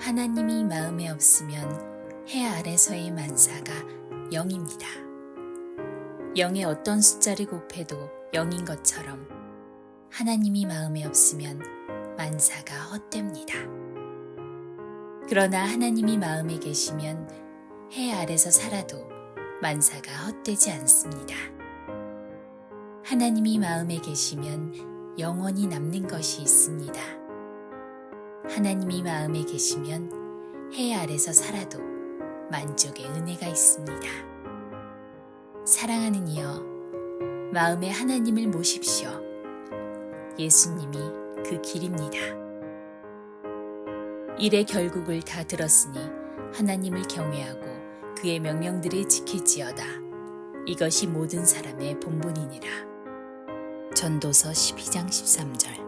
하나님이 마음에 없으면 해 아래서의 만사가 0입니다. 0의 어떤 숫자를 곱해도 0인 것처럼 하나님이 마음에 없으면 만사가 헛됩니다. 그러나 하나님이 마음에 계시면 해 아래서 살아도 만사가 헛되지 않습니다. 하나님이 마음에 계시면 영원히 남는 것이 있습니다. 하나님이 마음에 계시면 해 아래서 살아도 만족의 은혜가 있습니다. 사랑하는 이여, 마음에 하나님을 모십시오. 예수님이 그 길입니다. 일의 결국을 다 들었으니 하나님을 경외하고 그의 명령들을 지킬지어다. 이것이 모든 사람의 본분이니라. 전도서 12장 13절